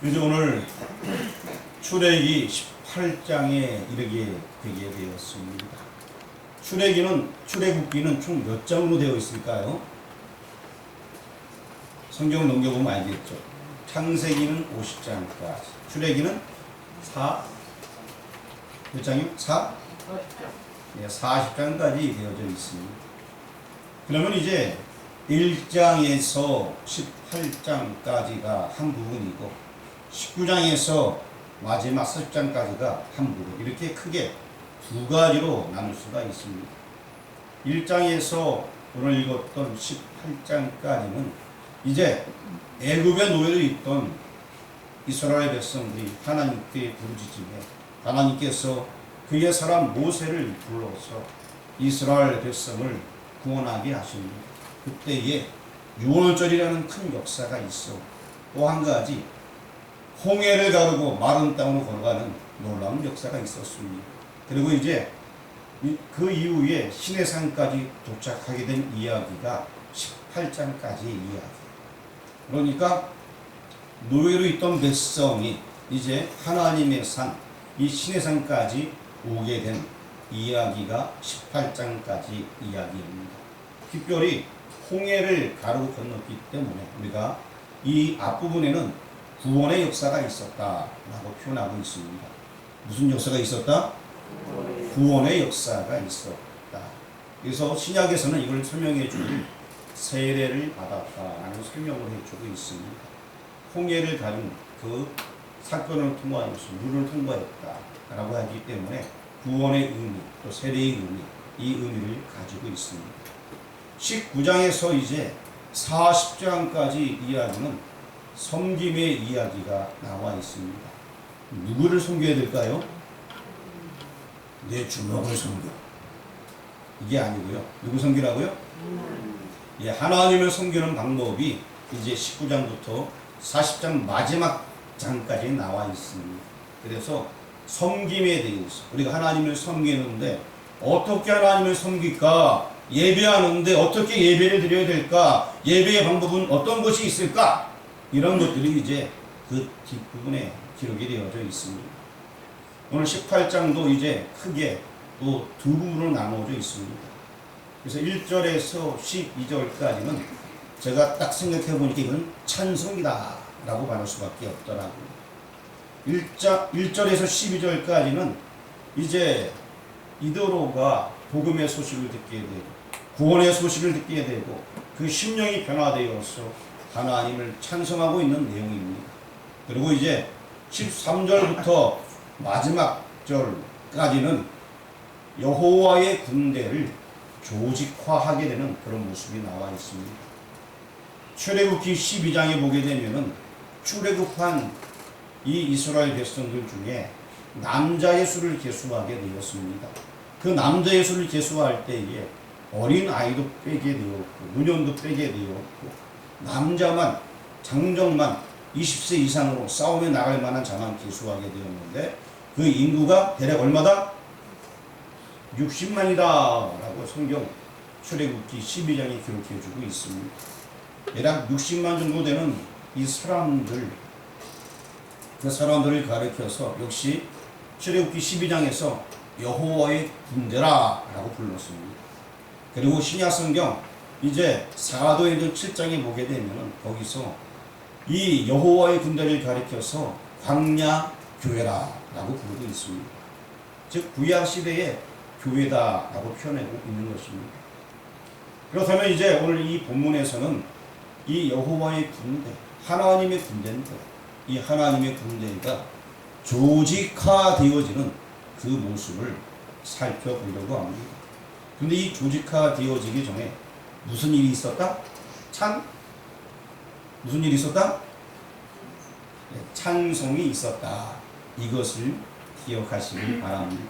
그래서 오늘 출애기 18장에 이르게 되게 되었습니다. 출애기는 출애굽기는 총 몇 장으로 되어 있을까요? 성경 넘겨보면 알겠죠. 창세기는 50장까지, 출애기는 4, 몇 장이요? 4? 네, 40장까지 되어져 있습니다. 그러면 이제 1장에서 18장까지가 한 부분이고 19장에서 마지막 40장까지가 한 부분 이렇게 크게 두 가지로 나눌 수가 있습니다. 1장에서 오늘 읽었던 18장까지는 이제 애굽의 노예로 있던 이스라엘 백성들이 하나님께 부르짖음에 하나님께서 그의 사람 모세를 불러서 이스라엘 백성을 구원하게 하십니다. 그때에 유월절이라는 큰 역사가 있어 또 한 가지 홍해를 가르고 마른 땅으로 걸어가는 놀라운 역사가 있었습니다. 그리고 이제 이- 그 이후에 시내산까지 도착하게 된 이야기가 18장까지의 이야기. 그러니까 노예로 있던 백성이 이제 하나님의 산, 이 시내산까지 오게 된 이야기가 18장까지 이야기입니다. 특별히 홍해를 가르고 건넜기 때문에 우리가 이 앞부분에는 구원의 역사가 있었다라고 표현하고 있습니다. 무슨 역사가 있었다? 구원의 역사가 있었다. 그래서 신약에서는 이걸 설명해 주는 세례를 받았다라는 설명을 해주고 있습니다. 홍해를 가른 그 사건을 통과해서 물을 통과했다라고 하기 때문에 구원의 의미 또 세례의 의미 이 의미를 가지고 있습니다. 19장에서 이제 40장까지 이야기는 섬김의 이야기가 나와 있습니다. 누구를 섬겨야 될까요? 내 주먹을 섬겨. 이게 아니고요. 누구 섬기라고요? 예, 하나님을 섬기는 방법이 이제 19장부터 40장 마지막 장까지 나와 있습니다. 그래서 섬김에 대해서 우리가 하나님을 섬기는데 어떻게 하나님을 섬길까? 예배하는데 어떻게 예배를 드려야 될까? 예배의 방법은 어떤 것이 있을까? 이런 것들이 이제 그 뒷부분에 기록이 되어져 있습니다. 오늘 18장도 이제 크게 또 두 부분으로 나누어져 있습니다. 그래서 1절에서 12절까지는 제가 딱 생각해 보니까 이건 찬송이다 라고 말할 수밖에 없더라고요. 1자, 1절에서 12절까지는 이제 이도로가 복음의 소식을 듣게 되고 구원의 소식을 듣게 되고 그 심령이 변화되어서 하나님을 찬송하고 있는 내용입니다. 그리고 이제 13절부터 마지막 절까지는 여호와의 군대를 조직화하게 되는 그런 모습이 나와 있습니다. 출애굽기 12장에 보게 되면은 출애굽한 이 이스라엘 백성들 중에 남자의 수를 계수하게 되었습니다. 그 남자의 수를 계수할 때에 어린 아이도 빼게 되었고 노년도 빼게 되었고 남자만 장정만 20세 이상으로 싸움에 나갈 만한 자만 계수하게 되었는데 그 인구가 대략 얼마다? 60만이다 라고 성경 출애굽기 12장에 기록해 주고 있습니다. 대략 60만 정도 되는 이 사람들 그 사람들을 가리켜서 역시 출애굽기 12장에서 여호와의 군대라 라고 불렀습니다. 그리고 신약 성경 이제 사도행전 7장에 보게 되면은 거기서 이 여호와의 군대를 가리켜서 광야 교회라라고 부르고 있습니다. 즉 구약 시대의 교회다라고 표현하고 있는 것입니다. 그렇다면 이제 오늘 이 본문에서는 이 여호와의 군대, 하나님의 군대인데 이 하나님의 군대가 조직화되어지는 그 모습을 살펴보려고 합니다. 근데 이 조직화되어지기 전에 무슨 일이 있었다? 찬? 무슨 일이 있었다? 네, 찬송이 있었다. 이것을 기억하시길 바랍니다.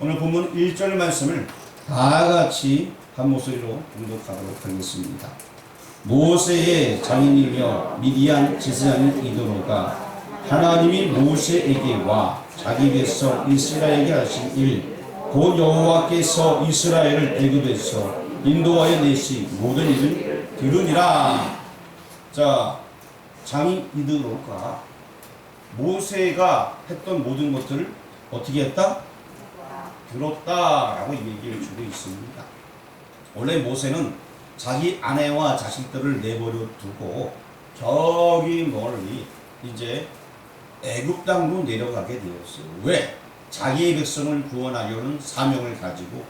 오늘 본문 1절 말씀을 다 같이 한 목소리로 공독하도록 하겠습니다. 모세의 장인이며 미디안 지사인 이도로가 하나님이 모세에게 와 자기 백성 이스라엘에게 하신 일, 곧 여호와께서 이스라엘을 애굽에서 인도하여 내시 모든 일을 들으니라. 자, 장인 이드로가 모세가 했던 모든 것들을 어떻게 했다? 들었다라고 얘기를 주고 있습니다. 원래 모세는 자기 아내와 자식들을 내버려 두고 저기 멀리 이제 애굽 땅으로 내려가게 되었어요. 왜? 자기의 백성을 구원하려는 사명을 가지고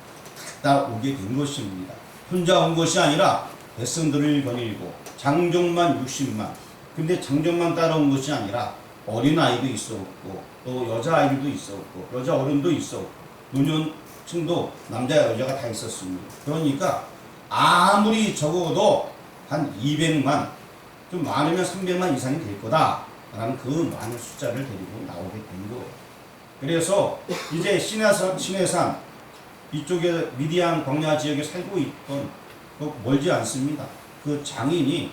갔다 오게 된 것입니다. 혼자 온 것이 아니라 백성들을 거닐고 장정만 60만. 근데 장정만 따라온 것이 아니라 어린 아이도 있었고 또 여자 아이들도 있었고 여자 어른도 있었고 노년층도 남자 여자가 다 있었습니다. 그러니까 아무리 적어도 한 200만 좀 많으면 300만 이상이 될 거다라는 그 많은 숫자를 데리고 나오게 된 거예요. 그래서 이제 시내산, 시내산 이쪽에 미디안 광야 지역에 살고 있던 그 멀지 않습니다. 그 장인이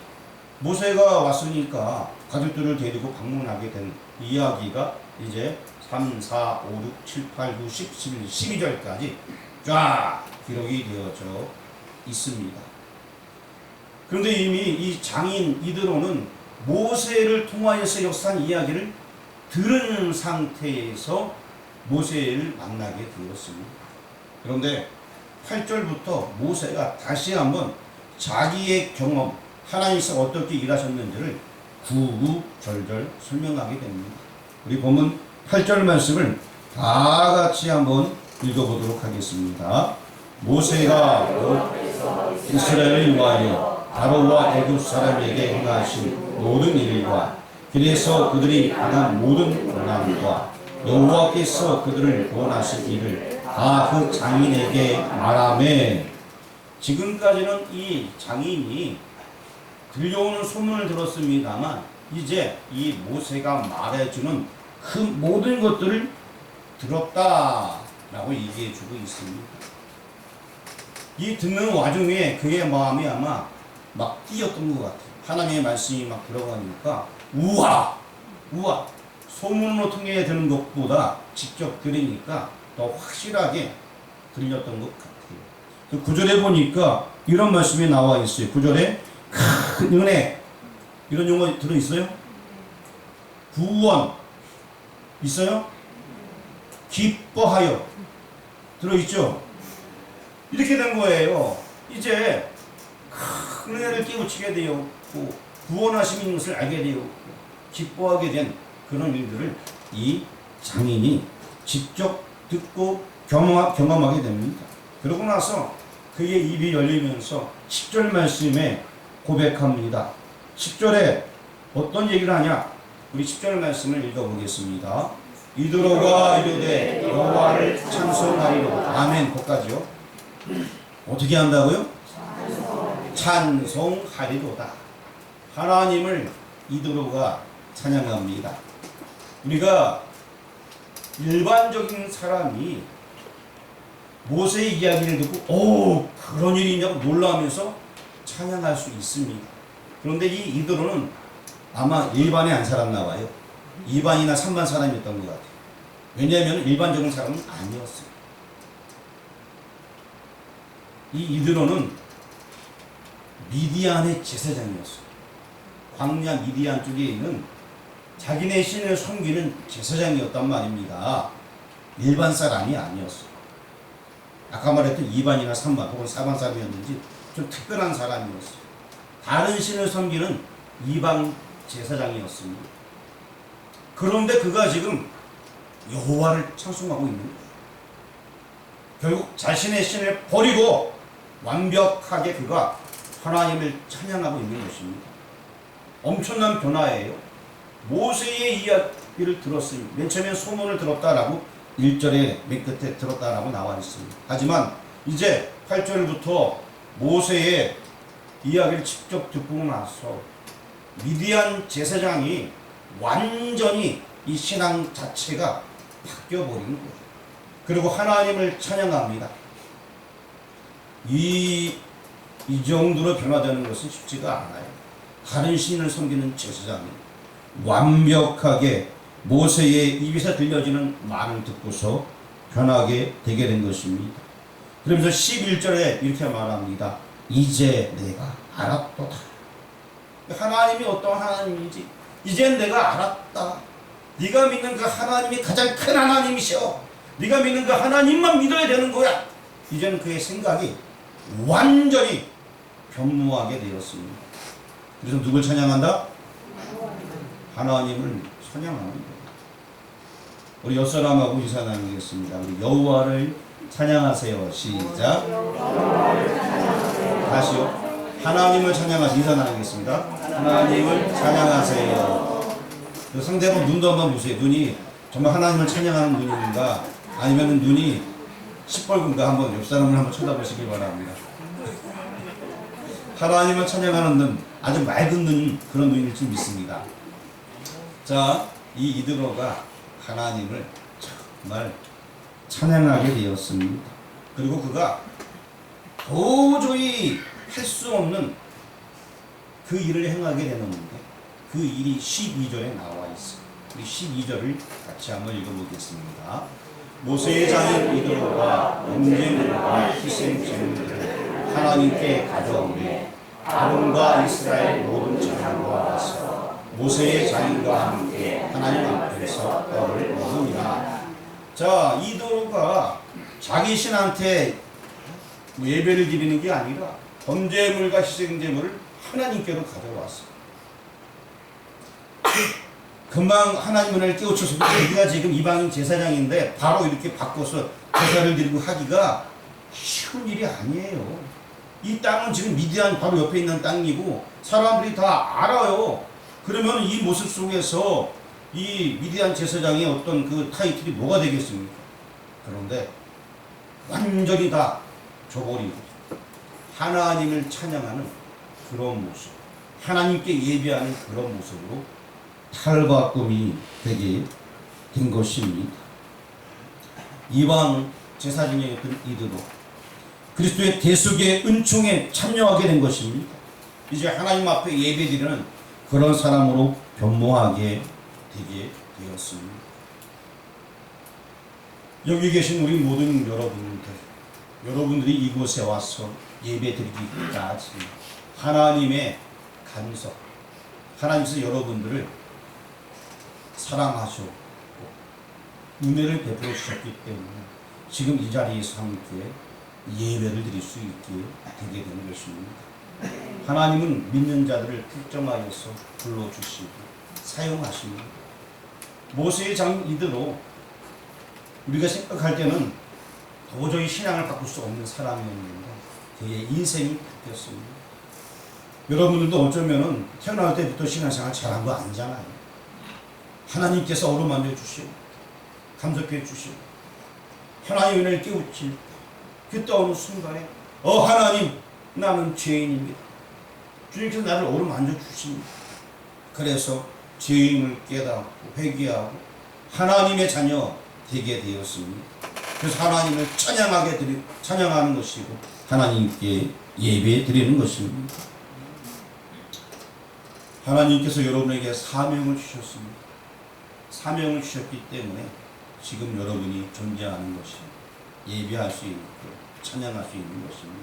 모세가 왔으니까 가족들을 데리고 방문하게 된 이야기가 이제 3, 4, 5, 6, 7, 8, 9, 10, 11, 12절까지 쫙 기록이 되어져 있습니다. 그런데 이미 이 장인 이드로는 모세를 통하여서 역사한 이야기를 들은 상태에서 모세를 만나게 되었습니다. 그런데 8절부터 모세가 다시 한번 자기의 경험, 하나님께서 어떻게 일하셨는지를 구구절절 설명하게 됩니다. 우리 본문 8절 말씀을 다 같이 한번 읽어보도록 하겠습니다. 모세가 이스라엘을 위하여 바로와 애굽 사람에게 행하신 모든 일과 그래서 그들이 당한 모든 고난과 여호와께서 그들을 구원하신 일을 다 그 장인에게 말하매 지금까지는 이 장인이 들려오는 소문을 들었습니다만 이제 이 모세가 말해주는 그 모든 것들을 들었다라고 얘기해 주고 있습니다. 이 듣는 와중에 그의 마음이 아마 막 뛰었던 것 같아요. 하나님의 말씀이 막 들어가니까 우와 우와 소문으로 통해 듣는 것보다 직접 들으니까 더 확실하게 들렸던 것 같아요. 그 구절에 보니까 이런 말씀이 나와 있어요. 구절에 큰 은혜 이런 용어 들어 있어요? 구원 있어요? 기뻐하여 들어 있죠? 이렇게 된 거예요. 이제 큰 은혜를 깨우치게 되었고 구원하심인 것을 알게 되었고 기뻐하게 된 그런 일들을 이 장인이 직접 듣고 경험, 경험하게 됩니다. 그러고 나서 그의 입이 열리면서 10절 말씀에 고백합니다. 10절에 어떤 얘기를 하냐? 우리 10절 말씀을 읽어보겠습니다. 이드로가 이르되 여호와를 찬송하리로 아멘 거까지요. 어떻게 한다고요? 찬송하리로다. 하나님을 이드로가 찬양합니다. 우리가 일반적인 사람이 모세의 이야기를 듣고 오 그런 일이 있냐고 놀라면서 찬양할 수 있습니다. 그런데 이 이드로는 아마 일반에 안 살았나 봐요. 2반이나 3반 사람이었던 것 같아요. 왜냐하면 일반적인 사람은 아니었어요. 이 이드로는 미디안의 제사장이었어요. 광야 미디안 쪽에 있는 자기네 신을 섬기는 제사장이었단 말입니다. 일반 사람이 아니었어요. 아까 말했던 2반이나 3반 혹은 4반 사람이었는지 좀 특별한 사람이었어요. 다른 신을 섬기는 이방 제사장이었습니다. 그런데 그가 지금 여호와를 찬송하고 있는 거예요. 결국 자신의 신을 버리고 완벽하게 그가 하나님을 찬양하고 있는 것입니다. 엄청난 변화예요. 모세의 이야기를 들었습니다. 맨 처음에 소문을 들었다라고 1절에 맨 끝에 들었다라고 나와 있습니다. 하지만 이제 8절부터 모세의 이야기를 직접 듣고 나서 미디안 제사장이 완전히 이 신앙 자체가 바뀌어 버린 거예요. 그리고 하나님을 찬양합니다. 이, 이 정도로 변화되는 것은 쉽지가 않아요. 다른 신을 섬기는 제사장이 완벽하게 모세의 입에서 들려지는 말을 듣고서 변하게 되게 된 것입니다. 그러면서 11절에 이렇게 말합니다. 이제 내가 알았도다. 하나님이 어떤 하나님인지 이제 내가 알았다. 네가 믿는 그 하나님이 가장 큰 하나님이셔. 네가 믿는 그 하나님만 믿어야 되는 거야. 이제는 그의 생각이 완전히 변모하게 되었습니다. 그래서 누굴 찬양한다? 하나님을 찬양하는 거예요. 우리 옆사람하고 인사 나누겠습니다. 우리 여호와를 찬양하세요. 시작. 다시요. 하나님을 찬양하시 인사 나누겠습니다. 하나님을 찬양하세요. 그 상대방 눈도 한번 보세요. 눈이 정말 하나님을 찬양하는 눈인가 아니면 눈이 시뻘건가 한번 옆 사람을 한번 쳐다보시길 바랍니다. 하나님을 찬양하는 눈, 아주 맑은 눈 그런 눈일 줄 믿습니다. 자, 이 이드로가 하나님을 정말 찬양하게 되었습니다. 그리고 그가 도저히 할 수 없는 그 일을 행하게 되는데 그 일이 12절에 나와. 우리 12절을 같이 한번 읽어보겠습니다. 모세의 장인 이드로가 언제물과 희생 제물들을 하나님께 가져오매 아론과 이스라엘 모든 자손과 가서 모세의 장인과 함께 하나님 앞에서 떡을 먹으니라. 자, 이도가 자기 신한테 뭐 예배를 드리는 게 아니라 번제물과 희생제물을 하나님께로 가져왔어. 금방 하나님 은혜를 깨우쳐서 우리가 지금 이방인 제사장인데 바로 이렇게 바꿔서 제사를 드리고 하기가 쉬운 일이 아니에요. 이 땅은 지금 미디안 바로 옆에 있는 땅이고 사람들이 다 알아요. 그러면 이 모습 속에서 이 미디안 제사장의 어떤 그 타이틀이 뭐가 되겠습니까? 그런데 완전히 다 줘버리고 하나님을 찬양하는 그런 모습, 하나님께 예배하는 그런 모습으로 탈바꿈이 되게 된 것입니다. 이방 제사 중에 있던 이들도 그리스도의 대속의 은총에 참여하게 된 것입니다. 이제 하나님 앞에 예배드리는 그런 사람으로 변모하게 되게 되었습니다. 여기 계신 우리 모든 여러분들, 여러분들이 이곳에 와서 예배 드리기까지 하나님의 간섭, 하나님께서 여러분들을 사랑하셨고 은혜를 베풀어 주셨기 때문에 지금 이 자리에서 함께 예배를 드릴 수 있게 되게 되는 것입니다. 하나님은 믿는 자들을 특정하여서 불러주시고 사용하십니다. 모세의 장 이대로 우리가 생각할 때는 도저히 신앙을 바꿀 수 없는 사람이었는데 그의 인생이 바뀌었습니다. 여러분들도 어쩌면은 태어날 때부터 신앙생활 잘한 거 아니잖아요. 하나님께서 어루만져 주시고 감독해 주시고 하나님 은혜를 깨우칠 그때 어느 순간에 어 하나님 나는 죄인입니다. 주님께서 나를 어루만져 주십니다. 그래서 죄인을 깨닫고 회개하고 하나님의 자녀 되게 되었습니다. 그래서 하나님을 찬양하게 드리 찬양하는 것이고 하나님께 예배 드리는 것입니다. 하나님께서 여러분에게 사명을 주셨습니다. 사명을 주셨기 때문에 지금 여러분이 존재하는 것이 예배할 수 있고 찬양할 수 있는 것입니다.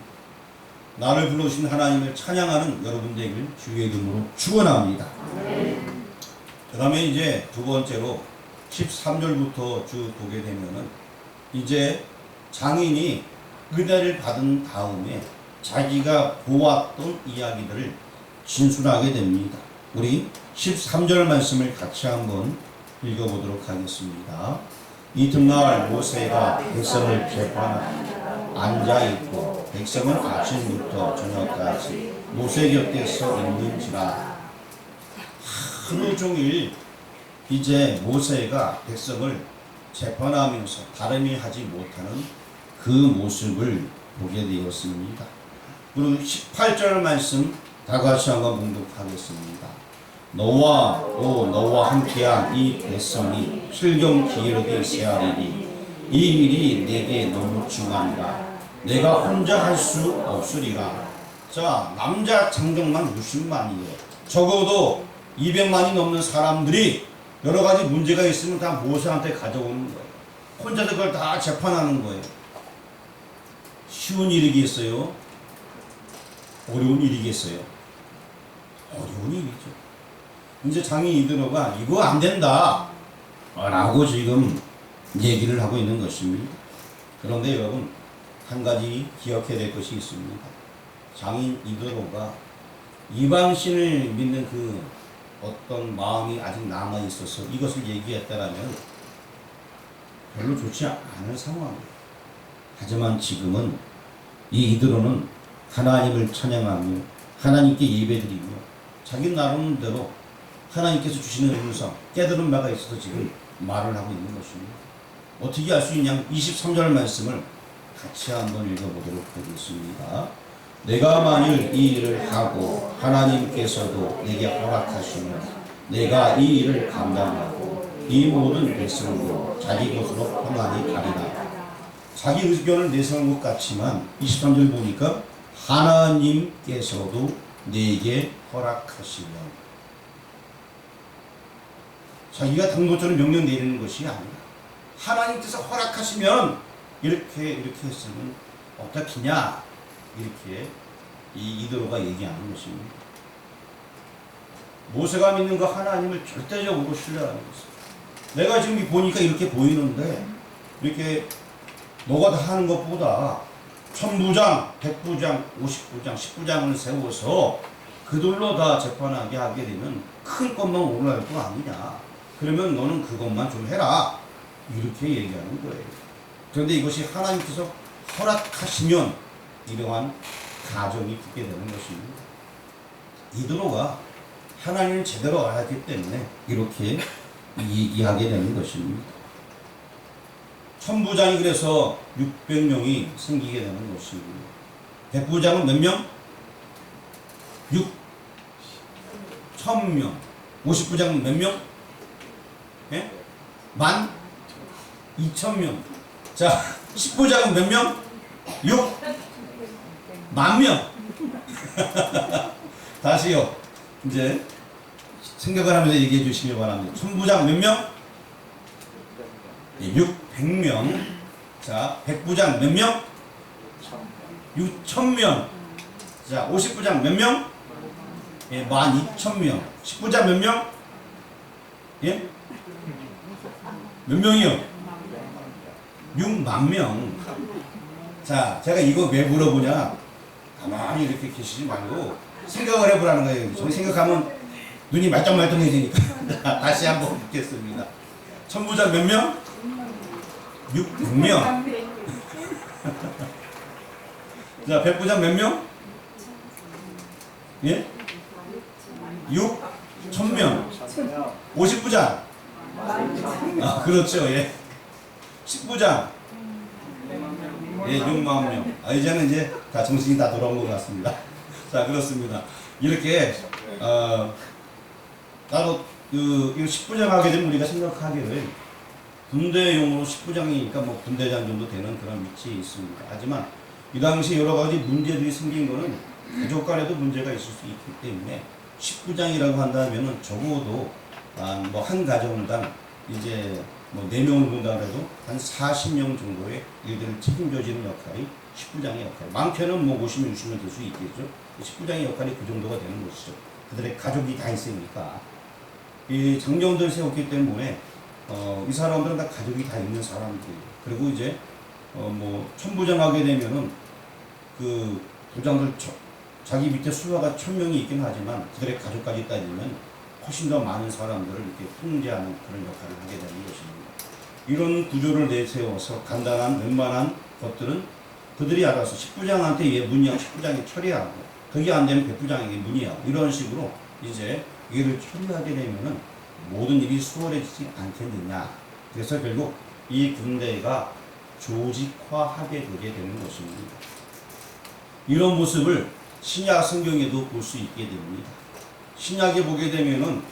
나를 불러주신 하나님을 찬양하는 여러분 되길 주의 이름으로 축원합니다. 그 다음에 이제 두 번째로 13절부터 쭉 보게 되면은 이제 장인이 은혜를 받은 다음에 자기가 보았던 이야기들을 진술하게 됩니다. 우리 13절 말씀을 같이 한번 읽어보도록 하겠습니다. 이튿날 모세가 백성을 재판하고 앉아있고 백성은 아침부터 저녁까지 모세 곁에 서 있는지라 하루 종일 이제 모세가 백성을 재판하면서 다름이 하지 못하는 그 모습을 보게 되었습니다. 그리고 18절 말씀 다 같이 한번 봉독하겠습니다. 너와 또 너와 함께한 이 백성이 필경 기르게 세하리니 이 일이 내게 너무 중하니라 내가 혼자 할 수 없으리라 자 남자 장정만 60만이에요 적어도 200만이 넘는 사람들이 여러 가지 문제가 있으면 다 모세한테 가져오는 거예요 혼자서 그걸 다 재판하는 거예요 쉬운 일이겠어요? 어려운 일이겠어요? 어려운 일이죠. 이제 장인 이들어가 이거 안 된다. 라고 지금 얘기를 하고 있는 것입니다. 그런데 여러분 한 가지 기억해야 될 것이 있습니다. 장인 이드로가 이방신을 믿는 그 어떤 마음이 아직 남아 있어서 이것을 얘기했다라면 별로 좋지 않은 상황입니다. 하지만 지금은 이 이드로는 하나님을 찬양하며 하나님께 예배드리며 자기 나름대로 하나님께서 주시는 음성 깨달은 바가 있어서 지금 말을 하고 있는 것입니다. 어떻게 알 수 있냐? 23절 말씀을 같이 한번 읽어보도록 하겠습니다. 내가 만일 이 일을 하고 하나님께서도 내게 허락하시면 내가 이 일을 감당하고 이 모든 백성으로 자기 곳으로 평안히 가리라. 자기 의견을 내세운 것 같지만 23절 보니까 하나님께서도 내게 허락하시면 자기가 당도처럼 명령 내리는 것이 아니라 하나님께서 허락하시면 이렇게 이렇게 했으면 어떻겠냐 이렇게 이 이도로가 얘기하는 것입니다. 모세가 믿는 그 하나님을 절대적으로 신뢰하는 것입니다. 내가 지금 보니까 이렇게 보이는데 이렇게 너가 다 하는 것보다 천부장, 백부장, 오십부장, 십부장을 세워서 그들로 다 재판하게 하게 되면 큰 것만 올라갈 거 아니냐. 그러면 너는 그것만 좀 해라. 이렇게 얘기하는 거예요. 그런데 이것이 하나님께서 허락하시면 이러한 가정이 붙게 되는 것입니다. 이드로가 하나님을 제대로 알았기 때문에 이렇게 얘기하게 되는 것입니다. 천부장이 그래서 600명이 생기게 되는 것입니다. 백부장은 몇 명? 6 1000명. 50부장은 몇 명? 예? 만 2천명. 자, 10부장은 몇 명? 6 만 명. 다시요. 이제 생각을 하면서 얘기해 주시길 바랍니다. 천부장 몇 명? 예, 600명. 자, 백부장 몇 명? 6천명. 자, 50부장 몇 명? 예, 12,000명. 10부장 몇 명? 예? 몇 명이요? 6만 명. 자, 제가 이거 왜 물어보냐? 가만히 이렇게 계시지 말고 생각을 해보라는 거예요. 저는 생각하면 눈이 말똥말똥해지니까. 다시 한번 묻겠습니다. 천부장 몇 명? 600명. 자, 백부장 몇 명? 예? 6 천명. 50부장. 아, 그렇죠. 예. 10부장. 예, 6만 명. 아, 이제는 이제 다 정신이 다 돌아온 것 같습니다. 자, 그렇습니다. 이렇게, 어, 따로, 그, 이 10부장 하게 되면 우리가 생각하기를 군대용으로 10부장이니까 뭐 군대장 정도 되는 그런 위치에 있습니다. 하지만 이 당시 여러 가지 문제들이 생긴 거는 가족 간에도 문제가 있을 수 있기 때문에 10부장이라고 한다면은 적어도 뭐한 가정당 이제 뭐 4명을 본다 그래도 한 40명 정도의 일들을 책임져지는 역할이 10부장의 역할. 많게는 뭐 50명, 60명 될 수 있겠죠. 10부장의 역할이 그 정도가 되는 것이죠. 그들의 가족이 다 있으니까. 이 장정들 세웠기 때문에 어, 이 사람들은 다 가족이 다 있는 사람들이에요. 그리고 이제 어, 뭐 천부장 하게 되면은 그 부장들 저, 자기 밑에 수하가 천 명이 있긴 하지만 그들의 가족까지 따지면 훨씬 더 많은 사람들을 이렇게 통제하는 그런 역할을 하게 되는 것입니다. 이런 구조를 내세워서 간단한 웬만한 것들은 그들이 알아서 식부장한테 얘 문의하고 식부장이 처리하고 그게 안 되면 백부장에게 문의하고 이런 식으로 이제 일을 처리하게 되면은 모든 일이 수월해지지 않겠느냐. 그래서 결국 이 군대가 조직화하게 되게 되는 것입니다. 이런 모습을 신약 성경에도 볼 수 있게 됩니다. 신약에 보게 되면은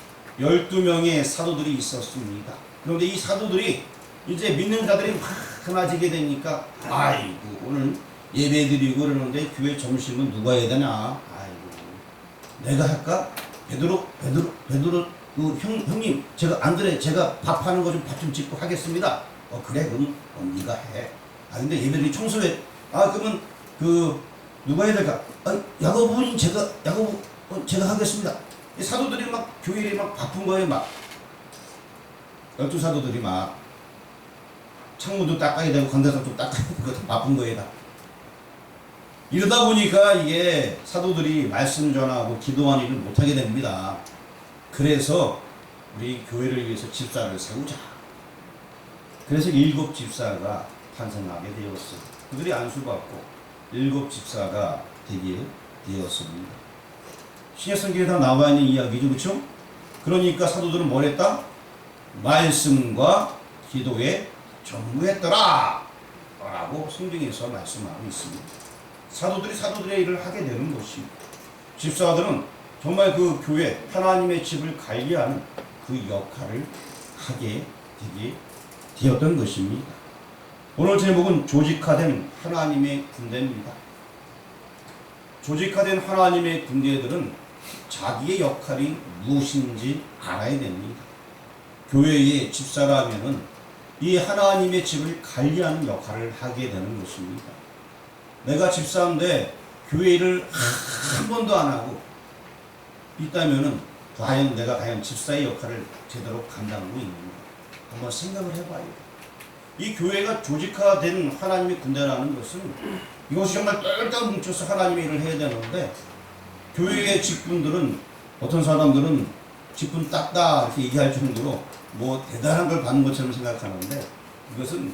12명의 사도들이 있었습니다. 그런데 이 사도들이 이제 믿는 자들이 막 많아지게 되니까 아이고 오늘 예배 드리고 그러는데 교회 점심은 누가 해야 되나? 아이고 내가 할까? 베드로 베드로 베드로 그 형, 형님 제가 안드레 제가 밥하는 거 좀 밥 좀 짓고 하겠습니다. 어 그래 그럼 어, 네가 해. 아 근데 예배드리 청소해. 아 그러면 그 누가 해야 될까? 아 야고보님 제가 야고보 어, 제가 하겠습니다. 이 사도들이 막 교회에 막 바쁜 거예요 막. 열두 사도들이 막 창문도 닦아야 되고 건대상도 닦아야 되고 다 바쁜 거예요 다. 이러다 보니까 이게 사도들이 말씀 전하고 기도하는 일을 못하게 됩니다. 그래서 우리 교회를 위해서 집사를 세우자. 그래서 일곱 집사가 탄생하게 되었어요. 그들이 안수받고 일곱 집사가 되게 되었습니다. 신약성경에 다 나와 있는 이야기죠, 그렇죠? 그러니까 사도들은 뭘 했다? 말씀과 기도에 전무했더라. 라고 성경에서 말씀하고 있습니다. 사도들이 사도들의 일을 하게 되는 것입니다. 집사들은 정말 그 교회, 하나님의 집을 관리하는 그 역할을 하게 되게 되었던 것입니다. 오늘 제목은 조직화된 하나님의 군대입니다. 조직화된 하나님의 군대들은 자기의 역할이 무엇인지 알아야 됩니다. 교회의 집사라면은 이 하나님의 집을 관리하는 역할을 하게 되는 것입니다. 내가 집사인데 교회를 한 번도 안 하고 있다면은 과연 내가 과연 집사의 역할을 제대로 감당하고 있는가 한번 생각을 해봐요. 이 교회가 조직화된 하나님의 군대라는 것은 이것이 정말 똘똘 뭉쳐서 하나님의 일을 해야 되는데 교회의 직분들은 어떤 사람들은 직분 딱다 이렇게 얘기할 정도로 뭐 대단한 걸 받는 것처럼 생각하는데 이것은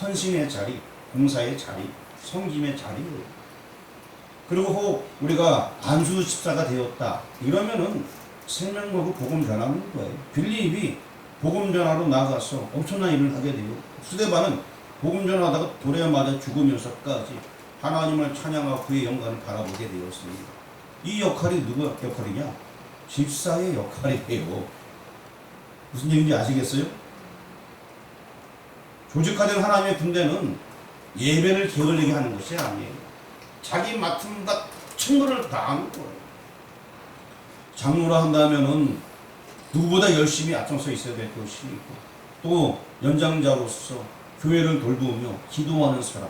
헌신의 자리, 공사의 자리, 성김의 자리예요. 그리고 혹 우리가 안수 집사가 되었다 이러면은 생명 걸고 복음 전하는 거예요. 빌립이 복음 전하러 나가서 엄청난 일을 하게 돼요. 수데바는 복음 전하다가 맞아 죽으면서까지 하나님을 찬양하고 그의 영광을 바라보게 되었습니다. 이 역할이 누구 역할이냐? 집사의 역할이에요. 무슨 얘기인지 아시겠어요? 조직화된 하나님의 군대는 예배를 게을리게 하는 것이 아니에요. 자기 맡은 바 충분을 다하는 거예요. 장로라 한다면은 누구보다 열심히 앞장서 있어야 될 것이 있고 또 연장자로서 교회를 돌보며 기도하는 사람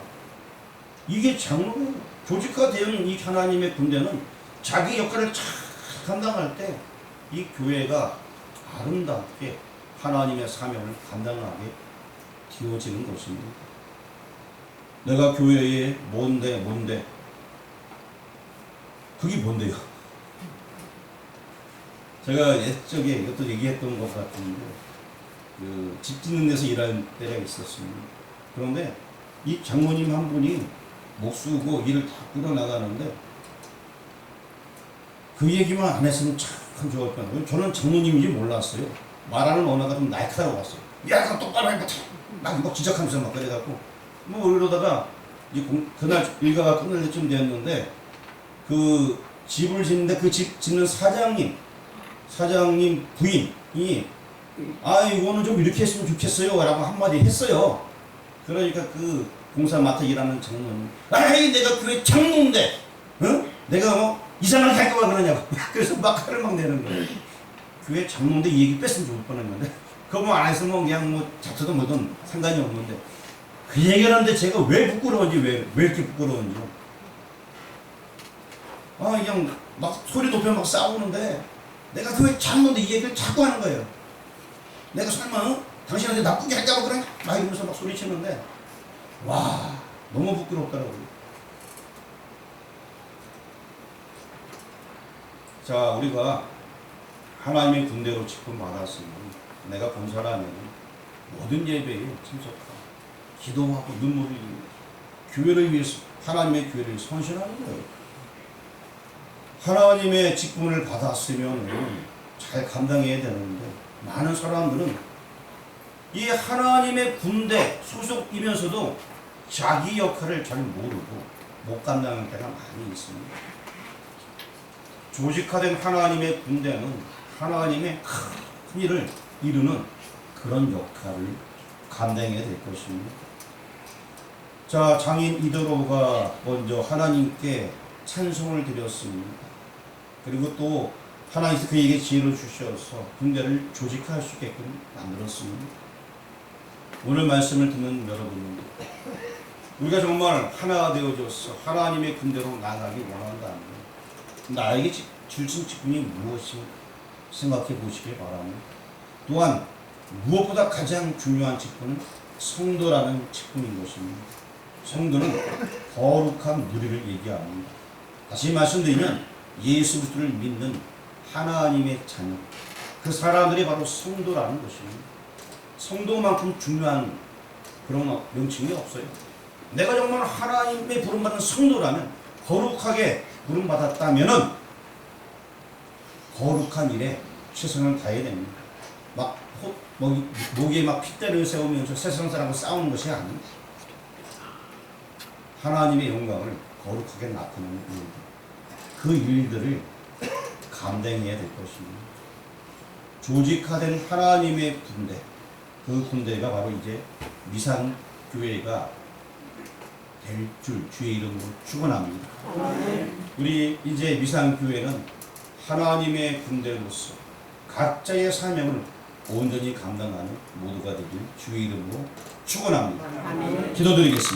이게 장로예요. 조직화되는 이 하나님의 군대는 자기 역할을 잘 감당할 때 이 교회가 아름답게 하나님의 사명을 감당하게 되어지는 것입니다. 내가 교회에 뭔데 뭔데 그게 뭔데요? 제가 옛적에 이것도 얘기했던 것 같은데 그 집 짓는 데서 일할 때가 있었습니다. 그런데 이 장모님 한 분이 목수고 일을 다 끌어나가는데 그 얘기만 안 했으면 참 좋을 뻔했어요. 저는 장모님인지 몰랐어요. 말하는 언어가 좀 날카로웠어요. 야, 그거 똑바로 해봐. 막 이거 지적하면서 막 그래갖고 뭐 이러다가 이 공- 그날 일가가 끝날 때쯤 되었는데 그 집을 짓는데 그 집 짓는 사장님 사장님 부인이 아 이거는 좀 이렇게 했으면 좋겠어요 라고 한마디 했어요 그러니까 그 공사 맡아 일하는 장로님 아이 내가 교회 장로인데 어? 내가 뭐 이상하게 할 거가 그러냐고. 그래서 막 화를 막 내는 거예요. 교회 장로인데 이 얘기 뺐으면 좋을 뻔했는데. 그거 뭐안 했으면 그냥 뭐 잡혀도 뭐든 상관이 없는데. 그 얘기를 하는데 제가 왜 부끄러운지 왜, 왜 이렇게 부끄러운지요 아 그냥 막 소리 높여 막 싸우는데 내가 교회 장로인데 이 얘기를 자꾸 하는 거예요. 내가 설마 어? 당신한테 나쁘게 할까봐 그래? 막 이러면서 막 소리치는데. 와 너무 부끄럽더라고요 자 우리가 하나님의 군대로 직분 받았으면 내가 본사라면 모든 예배에 참석하고 기도하고 눈물을 흘리고 교회를 위해서 하나님의 교회를 선신하는 거예요 하나님의 직분을 받았으면 잘 감당해야 되는데 많은 사람들은 이 하나님의 군대 소속이면서도 자기 역할을 잘 모르고 못 감당할 때가 많이 있습니다. 조직화된 하나님의 군대는 하나님의 큰 일을 이루는 그런 역할을 감당해야 될 것입니다. 자, 장인 이도로가 먼저 하나님께 찬송을 드렸습니다. 그리고 또 하나님께서 그에게 지혜를 주셔서 군대를 조직할 수 있게끔 만들었습니다. 오늘 말씀을 듣는 여러분, 우리가 정말 하나가 되어져서 하나님의 군대로 나가기 원한다면 나에게 지- 주신 직분이 무엇인가 생각해 보시길 바랍니다. 또한 무엇보다 가장 중요한 직분은 성도라는 직분인 것입니다. 성도는 거룩한 누리를 얘기합니다. 다시 말씀드리면 예수 그리스도를 믿는 하나님의 자녀 그 사람들이 바로 성도라는 것입니다. 성도만큼 중요한 그런 명칭이 없어요. 내가 정말 하나님의 부름받은 성도라면 거룩하게 부름받았다면은 거룩한 일에 최선을 다해야 됩니다. 막 호, 목, 목에 막 핏대를 세우면서 세상 사람과 싸우는 것이 아닙니다. 하나님의 영광을 거룩하게 나타내는 일들, 그 일들을 감당해야 될 것입니다. 조직화된 하나님의 군대, 그 군대가 바로 이제 미산 교회가 될 줄 주의 이름으로 축원합니다. 우리 이제 미산 교회는 하나님의 군대로서 각자의 사명을 온전히 감당하는 모두가 되길 주의 이름으로 축원합니다. 기도드리겠습니다.